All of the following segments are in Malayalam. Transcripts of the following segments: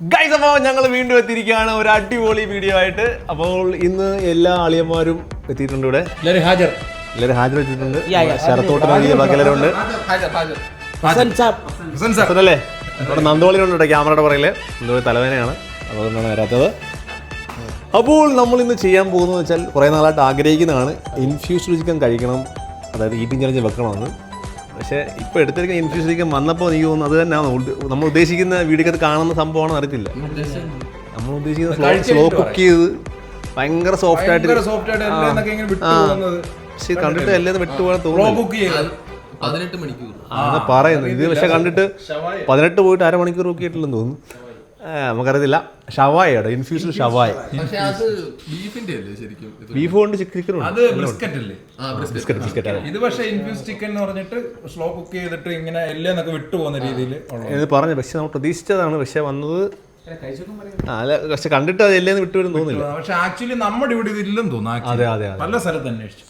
ഗൈസ് അപ്പോൾ ഞങ്ങൾ വീണ്ടും എത്തിയിരിക്കുകയാണ്. ഒരു അടിപൊളി വീഡിയോ ആയിട്ട്. അപ്പോൾ ഇന്ന് എല്ലാ അളിയന്മാരും എത്തിയിട്ടുണ്ട് ഇവിടെ. എല്ലാവരും ഹാജർ. എല്ലാവരും ശരത്തോട്ട് ശരത്തോട്ടനാണ് ബാക്കി എല്ലാവരും ഉണ്ട്. അല്ലേ? ഇവിടെ നന്ദോളിയിലുണ്ട് കേട്ടോ ക്യാമറയുടെ പുറകിൽ. എന്തോ തലവേനയാണ് അതുകൊണ്ടാണ് വരാത്തത്. അപ്പോൾ നമ്മൾ ഇന്ന് ചെയ്യാൻ പോകുന്നത് വെച്ചാൽ കുറേ നാളായിട്ട് ആഗ്രഹിക്കുന്നതാണ് ഇൻഫ്യൂസ്ഡ് ചിക്കൻ കഴിക്കണം അതായത് ഈറ്റിംഗ് ചലഞ്ച് വെക്കണമെന്ന്. പക്ഷേ ഇപ്പോൾ എടുത്തിരിക്കുന്ന ഇൻഫ്യൂഷനിലേക്ക് വന്നപ്പോൾ എനിക്ക് തോന്നുന്നു അത് തന്നെയാണ് നമ്മൾ ഉദ്ദേശിക്കുന്ന വീഡിയോക്കകത്ത് കാണുന്ന സംഭവമാണെന്ന് അറിയത്തില്ല. നമ്മൾ ഉദ്ദേശിക്കുന്ന സ്ലോ കുക്ക് ചെയ്ത് ഭയങ്കര സോഫ്റ്റ് ആയിട്ട് സോഫ്റ്റ് ആയിട്ട് എന്നൊക്കെ ഇങ്ങനെ വിട്ടു പക്ഷേ കണ്ടിട്ട് എല്ലാം വിട്ടുപോകാൻ തോന്നുന്നു പതിനെട്ട് മണിക്കൂർ. പറയുന്നു ഇത് പക്ഷെ കണ്ടിട്ട് പതിനെട്ട് പോയിട്ട് അരമണിക്കൂർ നോക്കിയിട്ടില്ലെന്ന് തോന്നുന്നു. നമുക്കറിയത്തില്ല. ഷവായ ഇൻഫ്യൂസ്ഡ് ഷവായ. പക്ഷെ അത് ബീഫിന്റെ ശരിക്കും? ഇത്? ബീഫ് കൊണ്ട് ചിക്കൻ അത് ബ്രിസ്ക്കറ്റ് അല്ലേ? ആ brisket. ബിസ്ക്കറ്റ് ബിസ്ക്കറ്റ് ഇത് പക്ഷേ ഇൻഫ്യൂസ് ചിക്കൻ എന്ന് പറഞ്ഞിട്ട് സ്ലോ കുക്ക് ചെയ്തിട്ട് ഇങ്ങനെ എല്ലാം വിട്ടു പോകുന്ന രീതിയിൽ എന്ന് പറഞ്ഞു പക്ഷെ നമ്മൾ പ്രതീക്ഷിച്ചതാണ്. പക്ഷെ വന്നത് അല്ല പക്ഷെ കണ്ടിട്ട് അത് എല്ലാം വിട്ടുവരും തോന്നില്ല പക്ഷെ ആക്ച്വലി നമ്മുടെ ഇവിടെ ഇതില്ലെന്ന് തോന്നുന്നു അതെ. അതെ പല സ്ഥലത്ത് അന്വേഷിച്ചു.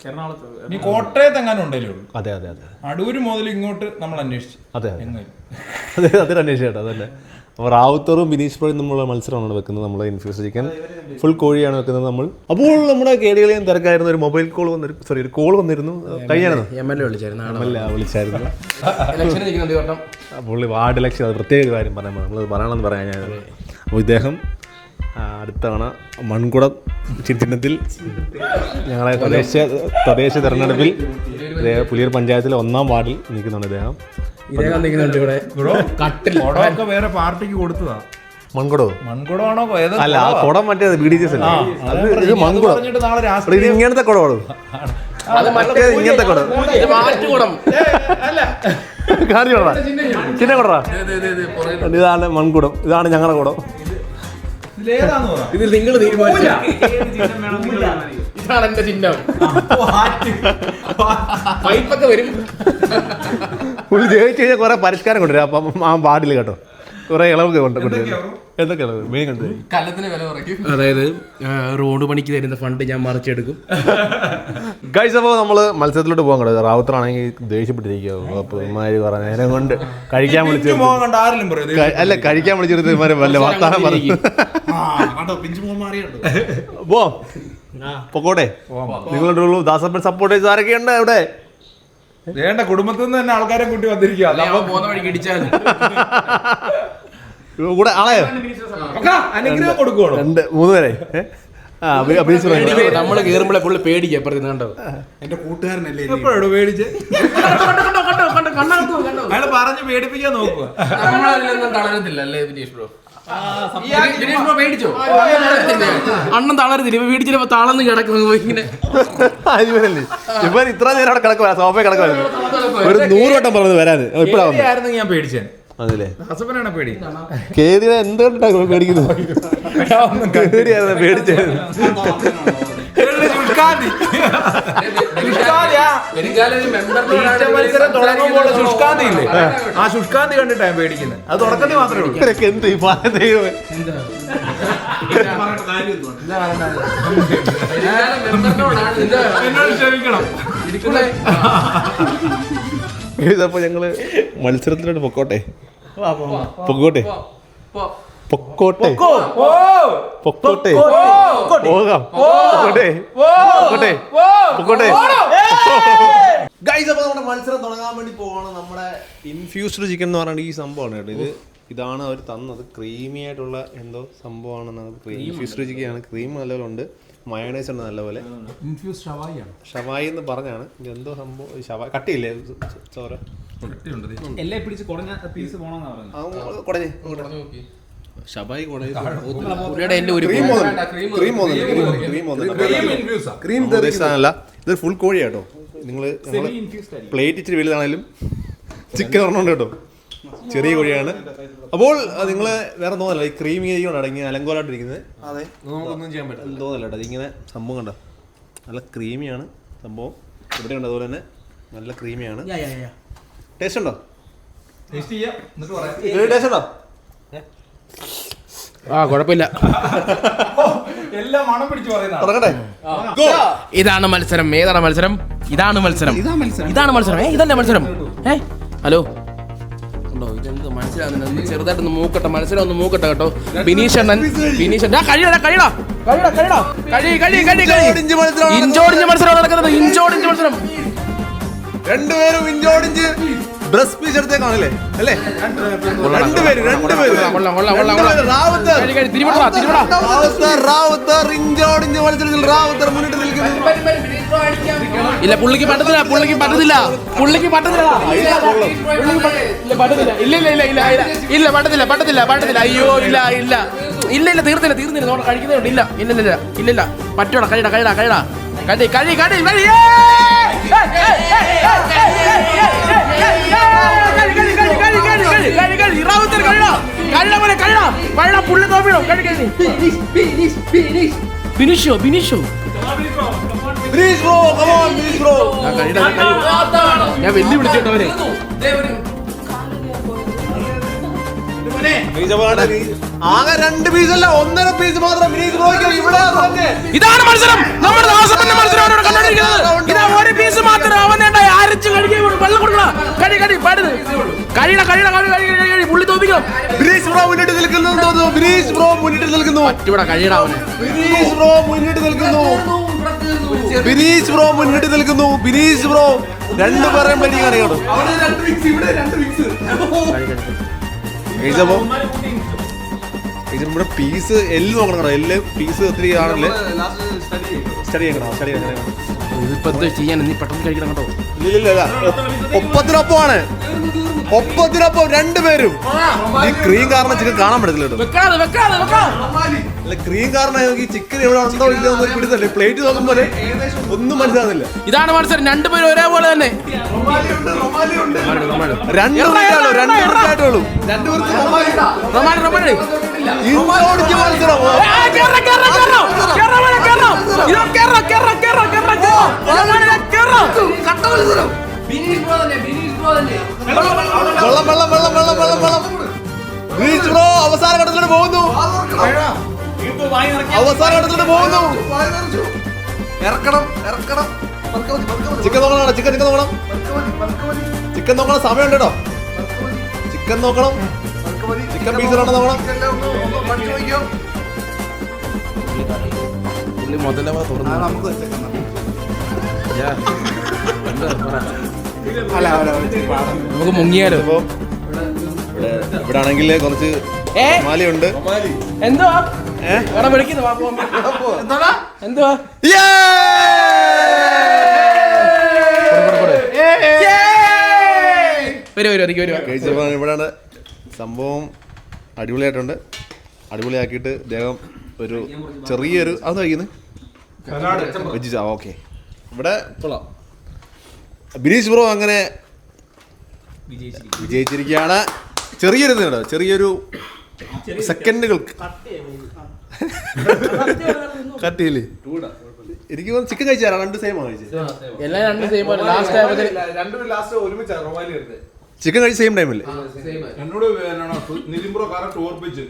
നീ കോട്ടയത്ത് എങ്ങാനും ഉണ്ടല്ലേ ഉള്ളൂ. അതെ അതെ അതെ. അടൂര് മുതൽ ഇങ്ങോട്ട് നമ്മൾ അന്വേഷിച്ചു. അതെ അതെ. അതെ അതെ അന്വേഷിച്ചു കേട്ടോ അതല്ലേ? അപ്പോൾ റാവുത്തറും ബിനീഷ് പ്രോയും തമ്മിലുള്ള മത്സരമാണ് വെക്കുന്നത്. നമ്മൾ ഇൻഫ്യൂസ് ചിക്കൻ ഫുൾ കോഴിയാണ് വെക്കുന്നത് നമ്മൾ. അപ്പോൾ നമ്മുടെ കേടികളെയും തിരക്കായിരുന്ന. ഒരു മൊബൈൽ കോൾ വന്നിരുന്നു സോറി ഒരു കോൾ വന്നിരുന്നു. കഴിഞ്ഞായിരുന്നു? എം എൽ എ വിളിച്ചായിരുന്നു. എം എൽ എ വിളിച്ചായിരുന്നു. അപ്പോൾ ഈ വാർഡ് ഇലക്ഷൻ അത് പ്രത്യേക ഒരു കാര്യം പറയാൻ നമ്മൾ പറയണമെന്ന് പറയാൻ ഞാൻ അപ്പോൾ ഇദ്ദേഹം അടുത്തവണ അടുത്ത തവണ മൺകുടം ചിഹ്നത്തിൽ ഞങ്ങളെ തദ്ദേശ തദ്ദേശ തെരഞ്ഞെടുപ്പിൽ പുലിയൂർ പഞ്ചായത്തിലെ ഒന്നാം വാർഡിൽ നിൽക്കുന്നുണ്ട് ഇദ്ദേഹം. വേറെ പാർട്ടിക്ക് കൊടുത്തതാ. മൺകുടോ? മൺകുടമാണോ അല്ല ആ കുടം മറ്റേ ബി ഡി ജി എസ് ഇത് അത് മൺകുടം. പറഞ്ഞിട്ട് നാളെ ഇവിടെ ഇത് ഇങ്ങനത്തെ കുടമാണ്? അത് മറ്റേ ഇങ്ങനത്തെ കുടം. കാര്യം ചിന്ന കുടറാ? ദേ, ദേ, ദേ, ദേ, ഇതാണ് മൺകുടം. ഇതാണ് ഞങ്ങളുടെ കുടം. ഇതിലേതാന്ന് പറ ഇത് നിങ്ങൾ ഇതാണ് എന്റെ ചിഹ്നം പൈപ്പൊക്കെ വരും പുള്ളി ജയിച്ചു കഴിഞ്ഞാൽ കുറെ പരിഷ്കാരം കൊണ്ടുവരും അപ്പം ആ വാർഡിൽ കേട്ടോ കുറെ ഇളവ് കൊണ്ട് എന്തൊക്കെ ഇളവ്? മെയിൻ കണ്ടു കല്ലത്തിന് വില കുറയ്ക്കും. അതായത് റോഡ് പണിക്ക് തരുന്ന ഫണ്ട് ഞാൻ മറിച്ചെടുക്കും. ഗൈസ് അപ്പോൾ നമ്മൾ മത്സരത്തിലോട്ട് പോകാൻ കേട്ടോ റാവുത്തറാണെങ്കിൽ ദേഷ്യപ്പെട്ടിരിക്കുക അപ്പോൾ ഇമാര് കുറെ നേരം കൊണ്ട് കഴിക്കാൻ വിളിച്ചു അല്ല കഴിക്കാൻ വിളിച്ചിരുത്ത് ഇമാര് വല്ല വർത്താനം പറഞ്ഞു പോ. പൊക്കോട്ടെ. നിങ്ങളുടെ ഉള്ളൂ. ദാസപ്പൻ സപ്പോർട്ടേഴ്സ് ആരൊക്കെയുണ്ട് ഇവിടെ വേണ്ട കുടുംബത്തിൽ നിന്ന് തന്നെ ആൾക്കാരെ കൂട്ടി വന്നിരിക്കുക. കൂടെ അനുഗ്രഹം കൊടുക്കുവാണോ? രണ്ട് മൂന്ന് പേരെ. നമ്മൾ കേറുമ്പോഴെ പുള്ളി പേടിക്കുക കണ്ടോ? എപ്പോഴോ പേടിച്ച്? അയാൾ പറഞ്ഞ് പേടിപ്പിക്കാൻ നോക്കുക നമ്മളതിലൊന്നും തളരത്തില്ല അല്ലേ ബ്രോ? പേടിച്ചോ? അണ്ണൻ ഇപ്പൊ വീടിച്ചിട്ട് തളർന്ന് കിടക്കുന്നു ഇങ്ങനെ. ഇവൻ ഇത്ര നേരം അവിടെ കിടക്കുവാ സോഫ കിടക്കുവായിരുന്നു. ഒരു നൂറ് വട്ടം പറഞ്ഞത് വരാതെ ഞാൻ പേടിച്ചേൻ അതല്ലേ ഹസബനാണ് പേടി? കേതിനെ എന്തുകൊണ്ടാണ് പേടിക്കുന്നത്? കേതിയായിരുന്നു പേടിച്ചത്? ശുഷ്കാന്തി ഇല്ലേ? ആ ശുഷ്കാന്തി കണ്ടിട്ടാ ഞാൻ പേടിക്കുന്നത് അത് തുടക്കത്തിൽ മാത്രമേ ഉള്ളൂ. ഇവരൊക്കെ എന്ത് ഇത് എന്നോട് ക്ഷമിക്കണം. ഇതപ്പോ ഞങ്ങൾ മത്സരത്തിലോട്ട് പൊക്കോട്ടെ? പൊക്കോട്ടെ. പൊക്കോട്ടെ? പൊക്കോട്ടെ? പോകാം. പൊക്കോട്ടെ? പൊക്കോട്ടെ? പൊക്കോട്ടെ? ഗൈസ് അപ്പോൾ നമ്മുടെ മത്സരം തുടങ്ങാൻ വേണ്ടി പോവാണ് നമ്മുടെ ഇൻഫ്യൂസ്ഡ് ചിക്കൻ എന്ന് പറയുന്നത് ഈ സംഭവമാണ് കേട്ടോ. ഇത് ഇതാണ് അവർ തന്നത്. ക്രീമി ആയിട്ടുള്ള എന്തോ സംഭവമാണ് ഇൻഫ്യൂസ്ഡ് ചിക്കൻ ആണ്. ക്രീം നല്ലപോലെ ഉണ്ട് മയോണൈസ് ഉണ്ട് നല്ലപോലെ. ഇൻഫ്യൂസ് ഷവായിയാണ്. ഷവായി എന്ന് പറഞ്ഞാണ്. എന്തോ സംഭവം? ഷവായി കട്ടിയില്ലേ? ചോര എല്ലാം പിടിച്ച് കുറഞ്ഞ പീസ് പോണെന്നാ പറയുന്നത്. ആ, കുടഞ്ഞേ പറഞ്ഞു നോക്കി. ഷവായി കുടഞ്ഞേ പുള്ളിയുടെ എന്റെ ഒരു ക്രീം വേണ്ട, cream ക്രീം ക്രീം ഇൻഫ്യൂസാ ക്രീം ഇത് ഫുൾ കോഴി കേട്ടോ. നിങ്ങൾ പ്ലേറ്റ് ഇച്ചിരി വലുതാണെങ്കിലും ചിക്കൻ ഒരെണ്ണം കേട്ടോ. ചെറിയ കോഴിയാണ്. അപ്പോൾ നിങ്ങൾ വേറെ തോന്നല്ല ഈ ക്രീമി കൊണ്ട് അടങ്ങി അലങ്കോലായിട്ടിരിക്കുന്നത്. അതെ. നമുക്കൊന്നും ചെയ്യാൻ പറ്റില്ല തോന്നല്ല കേട്ടോ ഇതിങ്ങനെ സംഭവം കണ്ടോ? നല്ല ക്രീമിയാണ് സംഭവം. ഇവിടെ ഉണ്ട് അതുപോലെ തന്നെ നല്ല ക്രീമിയാണ് ടേസ്റ്റ് ഉണ്ടോ? ടേസ്റ്റ് ഉണ്ടോ? ആ കുഴപ്പമില്ല. എല്ലാം മണം പിടിച്ച് പറയുന്നതാണ് തുടങ്ങട്ടെ. ഇതാണ് മത്സരം. ഏതാണ് മത്സരം? ഇതാണ് മത്സരം. ഇതാണ് മത്സരം. ഏ ഇതല്ലേ മത്സരം? ഏ ഹലോ. ഉണ്ടോ എന്ത് മനസ്സിലാവുന്നില്ല ഒന്ന് ചെറുതായിട്ടൊന്ന് മൂക്കട്ടെ മനസ്സിലൊന്ന് ഒന്ന് മൂക്കട്ടെ കേട്ടോ. ബിനീഷ് അണ്ണൻ ബിനീഷ് അണ്ണൻ കഴിയടാ കഴിയടാ. കഴിയടാ കഴിയടാ. കഴി കഴി കഴി കഴി ഇഞ്ചോടിഞ്ച് മത്സരം നടക്കുന്നത്. ഇഞ്ചോടിഞ്ച് മത്സരം. രണ്ടുപേരും ഇഞ്ചോടിഞ്ച്. ബ്രസ് പീസ് എടുത്തേക്കാണല്ലേ? അല്ലേ? രണ്ടുപേര് രണ്ടുപേര്. ഇഞ്ചോടിഞ്ച് മത്സരത്തിൽ റാവുത്തർ. മുന്നിട്ട് നിൽക്കുന്നു. ഇല്ല പുള്ളിക്ക് പറ്റത്തില്ല പുള്ളിക്ക് പറ്റത്തില്ല പുള്ളിക്ക് പറ്റത്തില്ല. ഇല്ല ഇല്ല ഇല്ല ഇല്ല ഇല്ല പറ്റത്തില്ല പറ്റത്തില്ല പറ്റത്തില്ല. അയ്യോ ഇല്ല ഇല്ല. ഇല്ല ഇല്ല തീർത്തില്ല തീർന്നില്ല. നമ്മൾ കഴിക്കുന്നേ ഇല്ല ഇല്ല ഇല്ല ഇല്ല ഇല്ല ഇല്ല. പറ്റോടാ കഴിയടാ കഴിയടാ കഴിയടാ. കഴി കഴി കഴി കഴി ഫിനിഷ് ഷോ ഫിനിഷ് ഷോ ഞാൻ വെല്ലു വിളിച്ചിട്ടവനെ ആകെ രണ്ട് പീസ് അല്ല ഒന്നര പീസ് മാത്രം ഇതാണ് മത്സരം. നമ്മുടെ ദാസപ്പന്റെ മത്സരം അവരോട് കണ്ടോണ്ടിരിക്കുന്നത് ഇതാ ഒരു പീസ് മാത്രം അരച്ച് കഴിക്കാൻ വെള്ളം കൊടുക്കണം. കഴി കഴി പാടുത്. കഴിയട കഴിയട കഴി കഴി കഴി കഴി പുള്ളി തോപ്പിക്കണം ബിനീഷ് ബ്രോ മുന്നിട്ട് നിൽക്കുന്നു എന്ന് തോന്നുന്നു. ബിനീഷ് ബ്രോ മുന്നിട്ട് നിൽക്കുന്നു. ഇവിടെ കഴിയട അവന്. ബിനീഷ് ബ്രോ മുന്നിട്ട് നിൽക്കുന്നു. ബിനീഷ് ബ്രോ മുന്നിട്ട് നിൽക്കുന്നു. ബ്രോ രണ്ടു പേരെയും പറ്റി കാണിക്കണം കഴിച്ചപ്പോ നമ്മുടെ പീസ് എല്ല് നോക്കണം എല്ല് പീസ് ഒത്തിരി ആണല്ലേ സ്റ്റഡി ചെയ്യണം സ്റ്റഡി ചെയ്യണം. ഇതിപ്പോ എന്ത് ചെയ്യാൻ നീ പെട്ടെന്ന് കഴിക്കണം കേട്ടോ ഇല്ല ഇല്ല ഒപ്പത്തിനൊപ്പമാണ് ഒപ്പത്തിനൊപ്പം രണ്ടുപേരും ഈ ക്രീം കാരണം ചിക്കൻ കാണാൻ പറ്റത്തില്ല കേട്ടോ വെക്കാതെ വെക്കാതെ വെക്കാതെ അല്ല ക്രീം കാരണം ഈ ചിക്കൻ എവിടെ ഉണ്ടോ ഇല്ലയോ എന്നൊരു പിടുത്തല്ലേ പ്ലേറ്റ് നോക്കുമ്പോൾ ഒന്നും മനസ്സിലാകുന്നില്ല ഇതാണ് മനസ്സിലായി രണ്ടുപേരും ഒരേപോലെ തന്നെ രണ്ട് രണ്ട് ബിനീഷ് വെള്ളം വെള്ളം വെള്ളം വെള്ളം വെള്ളം വെള്ളം. ബീച്ച് ബ്രോ അവസാന ഘട്ടത്തിലോട്ട് പോകുന്നു. അവസാന ഘട്ടത്തിലോട്ട് പോകുന്നു. ഇറക്കണം ഇറക്കണം. ചിക്കൻ നോക്കണം ചിക്കൻ ചിക്കൻ നോക്കണം. ചിക്കൻ നോക്കണം സമയമുണ്ട്? കേട്ടോ ചിക്കൻ നോക്കണം. ചിക്കൻ പീസിലാണോ നോക്കണം. പുള്ളി മുതലവ തുറന്നു നമുക്ക് മുങ്ങിയാലോ? ഇപ്പോ ഇവിടെ ഇവിടെ ആണെങ്കിൽ കുറച്ച്? മാലിയുണ്ട് എന്തുവാ? ഏ? എടാ വിളിക്കുന്നു വാ പോവാം എന്തുവാ? വരും വരും എനിക്ക് വരും. കഴിച്ചപ്പോൾ ഇവിടെയാണ് സംഭവം അടിപൊളിയായിട്ടുണ്ട്. അടിപൊളിയാക്കിയിട്ട് അദ്ദേഹം ഒരു ചെറിയൊരു അത് കഴിക്കുന്നത് ഓക്കെ. ഇവിടെ കൊള്ളാം. ബിനീഷ് ബ്രോ അങ്ങനെ വിജയിച്ചിരിക്കുകയാണ്. ചെറിയൊരു കേട്ടോ ചെറിയൊരു സെക്കൻഡുകൾക്ക്. കട്ടിയില്ലേ എനിക്ക് ചിക്കൻ കഴിച്ചാ? രണ്ട് സെയിം ആണ് എല്ലാം രണ്ട് സെയിം ആണ് ലാസ്റ്റ് ലാസ്റ്റ് റൊമാലി ചിക്കൻ കഴിച്ച സെയിം എന്നോട് നിലിംബ്രോ ഓർപ്പിച്ച്.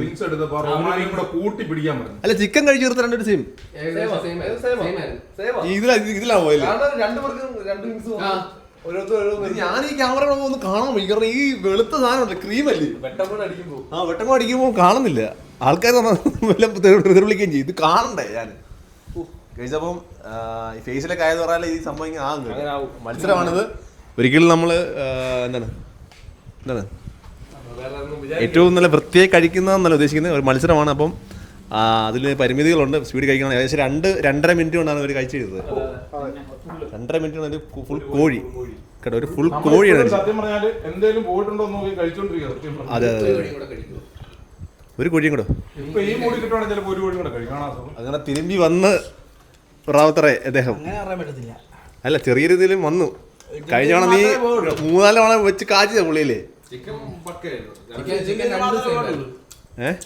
വിങ്സ് എടുത്തപ്പോ റൊമാലിയും കൂടെ കൂട്ടി പിടിക്കാൻ പറഞ്ഞു. അല്ല ചിക്കൻ കഴിച്ചു തീർത്ത രണ്ടൊരു സെയിം. ഇതിലാ ഇതിലാ പോയല്ലേ? രണ്ടുപേർക്കും ഞാൻ ഈ ക്യാമറ ഒന്ന് കാണാൻ വയ്യ കാരണം ഈ വെളുത്ത സാധനം ക്രീം അല്ലേ? വെട്ടം അടിക്കുമ്പോ. ആ വെട്ടമ്പോ അടിക്കുമ്പോ കാണുന്നില്ല. ആൾക്കാർ വിളിക്കുകയും ചെയ്യും. ഇത് കാണണ്ടേ ഞാൻ കഴിച്ചപ്പം ഈ ഫേസിലൊക്കെ ആയത് പറഞ്ഞാൽ ഈ സംഭവം ഇങ്ങനെ മത്സരമാണിത്. ഒരിക്കലും നമ്മൾ എന്താണ്? എന്താണ്? ഏറ്റവും നല്ല വൃത്തിയായി കഴിക്കുന്നതെന്നല്ല ഉദ്ദേശിക്കുന്നത്. ഒരു മത്സരമാണ്. അപ്പം അതിൽ പരിമിതികളുണ്ട്. സ്പീഡ് കഴിക്കണം. ഏകദേശം രണ്ട് രണ്ടര മിനിറ്റ് കൊണ്ടാണ് അവർ കഴിച്ചു ചെയ്തത് രണ്ടര മിനിറ്റ് കൊണ്ട് ഫുൾ കോഴി. കേട്ടോ ഒരു ഫുൾ കോഴിയാണ്. അതെ അതെ അതെ. കൂടെ കഴിക്കും. ഒരു കോഴിയും കൂടെ. ഇപ്പൊ ഈ മൂടി കിട്ടുവാണെങ്കിൽ ചിലപ്പോ ഒരു കോഴി കൂടെ കഴിക്കണം അങ്ങനെ തിരുമ്പി വന്ന് റാവത്തറേ അദ്ദേഹം. അല്ല ചെറിയ രീതിയിലും വന്നു. കഴിഞ്ഞ തവണ നീ മൂന്നാൽ തവണ വെച്ച് കാച്ചിയ പുള്ളിയില്ലേ ഏഹ്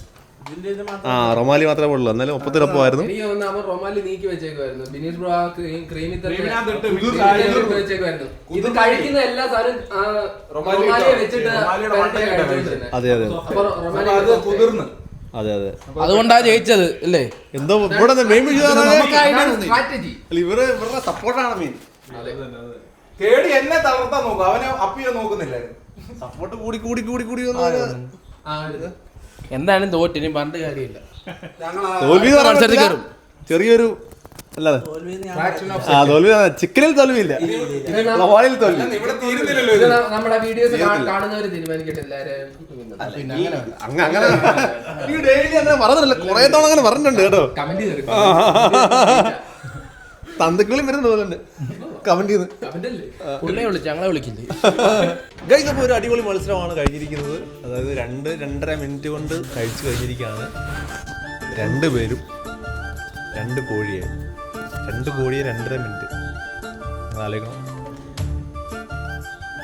ആ റൊമാലി മാത്രമേ ഉള്ളൂ എന്നാലും ഒപ്പത്തിനൊപ്പമായിരുന്നു റൊമാലി നീക്കി വെച്ചേക്കുമായിരുന്നു ബിനീഷ് ഇത് കഴിക്കുന്ന എല്ലാ സാധനം വെച്ചിട്ട് അതെ അതെ. അതെ അതെ അതുകൊണ്ടാ ജയിച്ചത് അല്ലേ? എന്തോ ഇവിടെ മെയിൻ ഇവർ സപ്പോർട്ടാണ് മെയിൻ. തേടി എന്നെ തളർത്താൻ നോക്കും. അവനെ അപ്പിയോ നോക്കുന്നില്ലായിരുന്നു. സപ്പോർട്ട് കൂടി കൂടി കൂടി കൂടി എന്തായാലും തോറ്റ് ഇനി പണ്ട് കാര്യമില്ല. മത്സരത്തിൽ കയറും ചെറിയൊരു അല്ലാതെ ആ തോൽവി ചിക്കനിൽ തോൽവിയില്ല. ഹോളിൽ തോൽവി. നമ്മുടെ വീഡിയോസ് കാണുന്നവര് തീരുമാനിക്കട്ടെ അങ്ങനെ ഡെയിലി അങ്ങനെ പറഞ്ഞിട്ടില്ല. കുറെ തവണ അങ്ങനെ പറഞ്ഞിട്ടുണ്ട് കേട്ടോ. തന്തക്കളും വരുന്ന തോന്നുന്നുണ്ട്. കമന്റ് ചെയ്ത്. ഞങ്ങളെ വിളിക്കില്ലേ? ഗൈസ് അപ്പോൾ ഒരു അടിപൊളി മത്സരമാണ് കഴിഞ്ഞിരിക്കുന്നത്. അതായത് രണ്ട് രണ്ടര മിനിറ്റ് കൊണ്ട് കഴിച്ചു കഴിഞ്ഞിരിക്കുകയാണ്. രണ്ട് പേരും രണ്ട് കോഴിയെ. രണ്ട് കോഴിയെ രണ്ടര മിനിറ്റ്. ആലോചിക്കണം.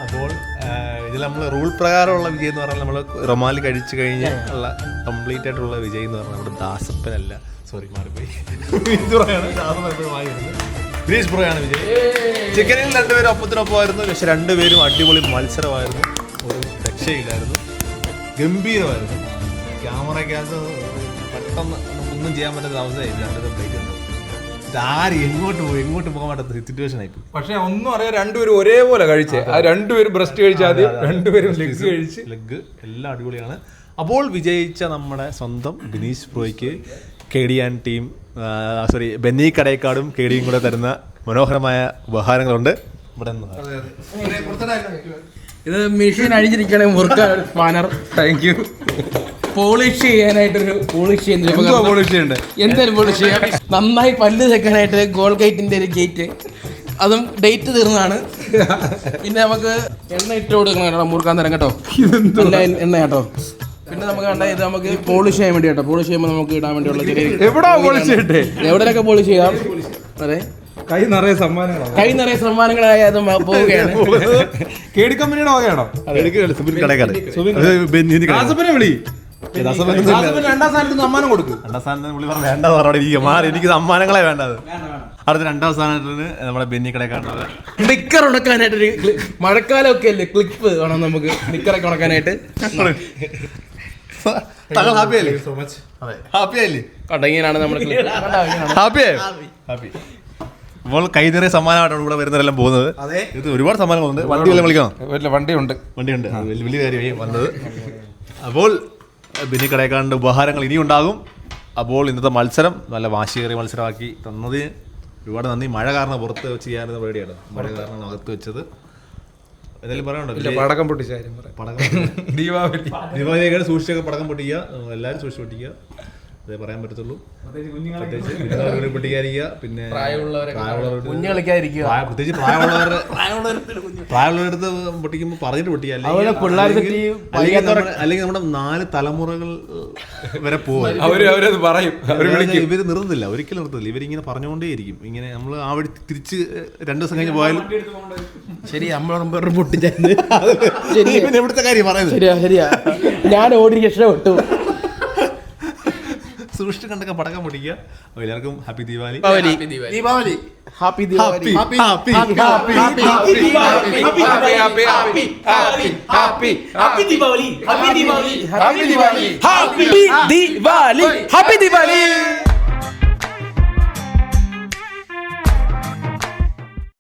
അപ്പോൾ ഇതിൽ നമ്മൾ റൂൾ പ്രകാരമുള്ള വിജയം എന്ന് പറഞ്ഞാൽ നമ്മൾ റൊമാലി കഴിച്ചു കഴിഞ്ഞാൽ ഉള്ള കംപ്ലീറ്റ് ആയിട്ടുള്ള വിജയം എന്ന് പറഞ്ഞാൽ നമ്മുടെ ദാസപ്പനല്ല. സോറി മാറിപ്പോയി. ദാസപ്പൻ വാങ്ങിയിരുന്നത് ഗ്രീഷ് ബ്രോയാണ് വിജയ്. ചിക്കനിൽ രണ്ടുപേരും ഒപ്പത്തിനൊപ്പമായിരുന്നു പക്ഷെ രണ്ടുപേരും അടിപൊളി മത്സരമായിരുന്നു. ഒരു രക്ഷയില്ലായിരുന്നു ഗംഭീരമായിരുന്നു. ക്യാമറയ്ക്കകത്ത് പെട്ടെന്ന് ഒന്നും ചെയ്യാൻ പറ്റാത്ത അവസ്ഥയായിരുന്നു രണ്ടുപേരും ആര് എങ്ങോട്ട് പോയി എങ്ങോട്ട് പോകാൻ പറ്റാത്ത സിറ്റുവേഷൻ ആയി പക്ഷെ ഒന്നും അറിയാം രണ്ടുപേരും ഒരേപോലെ കഴിച്ചേ ആ രണ്ടുപേരും ബ്രസ്റ്റ് കഴിച്ചാൽ രണ്ടുപേരും ലെഗ് കഴിച്ച്. ലെഗ് എല്ലാം അടിപൊളിയാണ്. അപ്പോൾ വിജയിച്ച നമ്മുടെ സ്വന്തം Bineesh പ്രോയ്ക്ക് K D and team sorry Benny കടയക്കാടും കേടിയും കൂടെ തരുന്ന മനോഹരമായ ഉപഹാരങ്ങളുണ്ട്. ഇവിടെ ഇത് മെഷീൻ അഴിഞ്ഞിരിക്കണേ മുറുക്കാൻ ഒരു സ്പാനർ താങ്ക് യു പോളിഷ് ചെയ്യാനായിട്ടൊരു പോളിഷ് ചെയ്യുന്ന പോളിഷ് ചെയ്യണ്ടേ? എന്തായാലും പോളിഷ് ചെയ്യാം. നന്നായി പല്ല് തെക്കാനായിട്ട് ഗോൾ ഗേറ്റിന്റെ ഒരു ഗേറ്റ് അതും ഡേറ്റ് തീർന്നാണ് പിന്നെ നമുക്ക് എണ്ണ ഇട്ട് കൊടുക്കണം കേട്ടോ മുറുക്കാൻ തരാം കേട്ടോ. എണ്ണ കേട്ടോ. പിന്നെ നമുക്ക് കണ്ട ഇത് നമുക്ക് പോളിഷ് ചെയ്യാൻ വേണ്ടി കേട്ടോ പോളിഷ് ചെയ്യുമ്പോൾ നമുക്ക് ഇടാൻ വേണ്ടിയുള്ള ചെറിയ എവിടാ പോളിഷ് ചെയ്യട്ടെ? എവിടെയൊക്കെ പോളിഷ് ചെയ്യാം? അതെ. കൈ നിറയെ സമ്മാനങ്ങളാണ് കൈ നിറയെ സമ്മാനങ്ങളായ അത് മ- പോവുകയാണ്. കേടി കമ്പനിയുടെ വകയാണോ? സുബിൻ. ദാസപ്പനെ വിളി. രണ്ടാം സ്ഥാനത്ത് സമ്മാനം കൊടുക്കും. രണ്ടാം സ്ഥാനത്ത് പുള്ളി പറഞ്ഞു വേണ്ട പറഞ്ഞോടെ ഇരിക്കുക മാറി എനിക്ക് സമ്മാനങ്ങളെ വേണ്ടത്. അടുത്ത രണ്ടാം സ്ഥാനത്തിന് നമ്മുടെ ബെന്നി കടയക്കാടുള്ളത് നിക്കർ ഉണക്കാനായിട്ട് ക്ലി- മഴക്കാലമൊക്കെ അല്ലേ ക്ലിപ്പ് വേണം നമുക്ക്. നിക്കറൊക്കെ ഉണക്കാനായിട്ട്. താങ്കൾ ഹാപ്പി അല്ലേ? സോ മച്ച് അതെ. ഹാപ്പി ആയില്ലേ? കണ്ടോ ഇങ്ങനെയാണ് നമ്മൾ ഹാപ്പി ഹാപ്പി അപ്പോൾ കൈ നിറയെ സമ്മാനമായിട്ടാണ് ഇവിടെ വരുന്നവരെല്ലാം പോകുന്നത്. ഇത് ഒരുപാട് സമ്മാനങ്ങളുണ്ട്. വണ്ടി വല്ലതും വിളിക്കണം വണ്ടിയുണ്ട്. വണ്ടിയുണ്ട്. വലിയ വലിയ കാര്യമായി വന്നത്. അപ്പോൾ ബിന്നി കടയക്കാടിന്റെ ഉപഹാരങ്ങൾ ഇനിയും ഉണ്ടാകും. അപ്പോൾ ഇന്നത്തെ മത്സരം നല്ല വാശിയേറിയ മത്സരമാക്കി തന്നതിന് ഒരുപാട് നന്ദി. മഴ കാരണം പുറത്ത് വെച്ച് ചെയ്യാനുള്ള പരിപാടിയാണ് മഴ കാരണം അകത്ത് വെച്ചത്. എന്തെങ്കിലും പറയാനുണ്ടോ? പടക്കം പൊട്ടിച്ച കാര്യം പറയാം. പടക്കം ദീപാവലി. ദീപാവലിയൊക്കെ സൂക്ഷിച്ചൊക്കെ പടക്കം പൊട്ടിക്കുക. എല്ലാവരും സൂക്ഷിച്ച് പൊട്ടിക്കുക. അതേ പറയാൻ പറ്റത്തുള്ളൂ. പ്രത്യേകിച്ച് കുഞ്ഞുങ്ങളെ പൊട്ടിക്കാതിരിക്കുക. പിന്നെ പ്രായമുള്ളവരെ പ്രായമുള്ളവരുടെ പ്രത്യേകിച്ച് പ്രായമുള്ളവരുടെ പ്രായമുള്ളവരുടെ അടുത്ത് പൊട്ടിക്കുമ്പോൾ പറഞ്ഞിട്ട് പൊട്ടിക്കുക. അല്ലെങ്കിൽ- നമ്മുടെ- നാല് തലമുറകൾ വരെ പോകും അവർ അവരത് പറയും. ഇവർ നിർത്തില്ല ഒരിക്കലും നിർത്തില്ല ഇവരിങ്ങനെ പറഞ്ഞുകൊണ്ടേയിരിക്കും. ഇങ്ങനെ നമ്മൾ ആ വഴി തിരിച്ച് രണ്ടു ദിവസം കഴിഞ്ഞ് പോയാലും ശരി അമ്മ പൊട്ടിച്ചായിരുന്നു ശരി കാര്യം പറയുന്നത് ശരിയാ ശരിയാ ഞാൻ ഓടി രക്ഷപ്പെട്ടു സൂക്ഷിച്ചു കണ്ടൊക്കെ പടക്കം പൊടിക്കുക എല്ലാവർക്കും happy Deepavali Deepavali happy Deepavali happy happy happy happy happy happy Deepavali happy Deepavali happy Deepavali happy Deepavali happy Deepavali